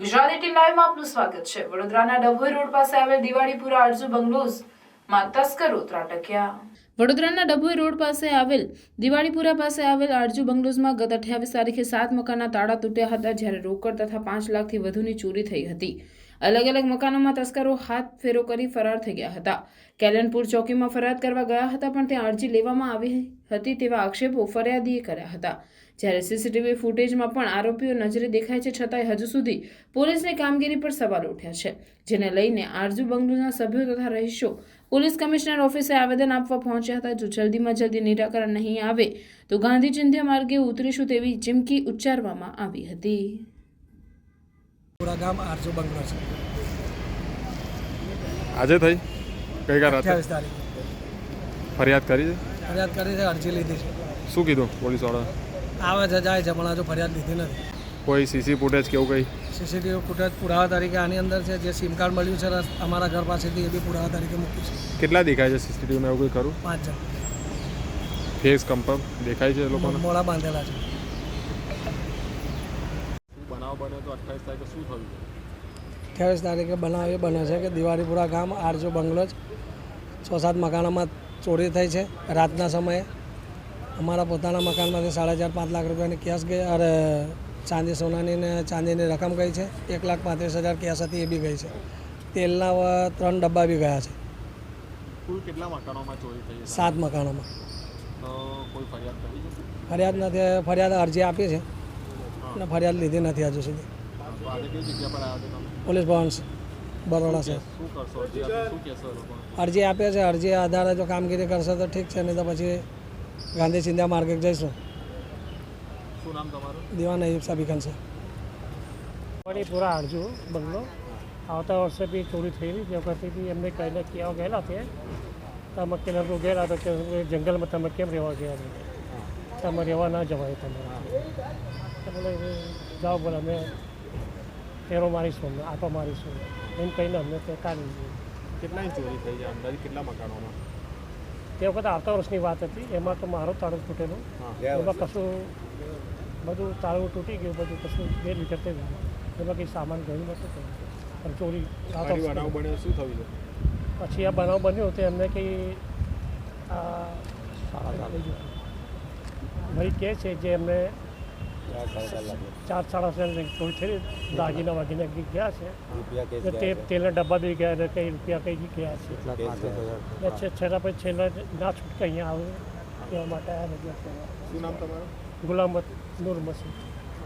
Gujarat at લાઈવમાં આપનું સ્વાગત છે. વડોદરાના ડભોઈ રોડ પાસે આવેલ દિવાળીપુરા અરજુ બંગલોઝમાં તસ્કરો ત્રાટક્યા. વડોદરાના ડભોઈ રોડ પાસે આવેલ દિવાળીપુરા પાસે આવેલ આરજુ બંગલોઝમાં ગત અઠ્યાવીસ તારીખે સાત મકાનના તાળા તૂટ્યા હતા જ્યારે રોકડ તથા પાંચ લાખથી વધુની ચોરી થઈ હતી. અલગ અલગ મકાનોમાં તસ્કરો હાથ ફેરો કરી ફરાર થઈ ગયા હતા. કેલનપુર ચોકીમાં ફરિયાદ કરવા ગયા હતા, પણ ત્યાં અરજી લેવામાં આવી હતી તેવા આક્ષેપો ફરિયાદીએ કર્યા હતા. જ્યારે સીસીટીવી ફૂટેજમાં પણ આરોપીઓ નજરે દેખાય છે, છતાંય હજુ સુધી પોલીસની કામગીરી પર સવાલ ઉઠ્યા છે, જેને લઈને આરજુ બંગલુના સભ્યો તથા રહીશો પોલીસ કમિશનર ઓફિસે આવેદન આપવા પહોંચ્યા હતા. જો જલ્દીમાં જલ્દી નિરાકરણ નહીં આવે, તો ગાંધી ચિંધ્યા માર્ગે ઉતરીશું તેવી ચીમકી ઉચ્ચારવામાં આવી હતી. ગામ આરજુ બંગલો છે. આજે થઈ? ગઈકાલ રાતે? અઠ્યાવીસ તારીખ. ફરિયાદ કરી છે? ફરિયાદ કરી છે અરજી લીધી છે. શું કીધું પોલીસવાળા આવે છે જાય છે પણ હજુ ફરિયાદ લીધી નથી. કોઈ સીસી ફૂટેજ કેવું કંઈ? સીસીટીવી ફૂટેજ પુરાવા તરીકે આની અંદર છે જે સિમ કાર્ડ મળ્યું છે અમારા ઘર પાસેથી એ બી પુરાવા તરીકે મૂક્યું છે. કેટલા દેખાય છે સીસીટીવીમાં એવું કંઈ ખરું? પાંચ ફેસ કમ્પમ દેખાય છે એ લોકોને? મોડા બાંધેલા છે. બન્યો તો અઠ્ઠાવીસ તારીખે શું થયું? અઠ્યાવીસ તારીખે બનાવ એ બને છે કે દિવાળીપુરા ગામ આરજો બંગલો જ છ સાત મકાનોમાં ચોરી થઈ છે રાતના સમયે. અમારા પોતાના મકાનમાંથી સાડા ચાર પાંચ લાખ રૂપિયાની કેશ ગઈ અરે ચાંદી સોનાની ને ચાંદીની રકમ ગઈ છે. એક લાખ પાંત્રીસ હજાર કેશ હતી એ બી ગઈ છે. તેલના ત્રણ ડબ્બા બી ગયા છે. કુલ કેટલા મકાનોમાં ચોરી થઈ સાત મકાનોમાં. કોઈ ફરિયાદ કરી ફરિયાદ નથી ફરિયાદ અરજી આપી છે. અને ફરિયાદ લીધી નથી હજુ સુધી તો આજે કઈ જગ્યા પર આવ્યા તમે પોલીસ ભવન બરોડા છે શું કરશો અરજી આપી શું કહેશો એ લોકોને અરજી આપે છે અરજી આધારે જો કામગીરી કરશે તો ઠીક છે નહીં તો પછી ગાંધી ચિંધ્યા માર્ગે જઈશું શું નામ તમારું દીવાન અયુબ સાબિકન છે પૂરા આરજુ બંગલો આવતા વર્ષે બી ચોરી થયેલી જે વખતે બી એમને કહીને ક્યાં ગયેલા તે તો અમે કેલરપુર ગયેલા તો કે જંગલમાં તમે કેમ રહેવા ગયા છો તમે રહેવા ના જવાય તમારે તો બોલે જાઓ બોલે અમે ફેરો મારીશું અમને આટો મારીશું. એમ કહીને અમને તે કાઢી દીધું. કેટલાની ચોરી થઈ જાય અંદાજે કેટલા મકાનોમાં? તે વખતે આવતા વર્ષની વાત હતી એમાં તો મારો તાળું તૂટેલો. એમાં કશું બધું તાળું તૂટી ગયું બધું કશું બે લીટર થઈ ગયું એમાં કંઈ સામાન ગયું નહોતું. પણ ચોરી બનાવ બન્યો શું થયું છે? પછી આ બનાવ બન્યો તો એમને કંઈ આ ભાઈ કહે છે જે એમને ચાર સાડા ચાર ચોરી થઈ દાગીના વાગીના કંઈક ગયા છે. તે તેલના ડબ્બા બી ગયા ને કંઈ રૂપિયા કંઈ ગયા છે. છેલ્લા પછી છેલ્લા ના છૂટકે અહીંયા આવે એવા માટે આ તમારું? ગુલામત નૂર મસીહ.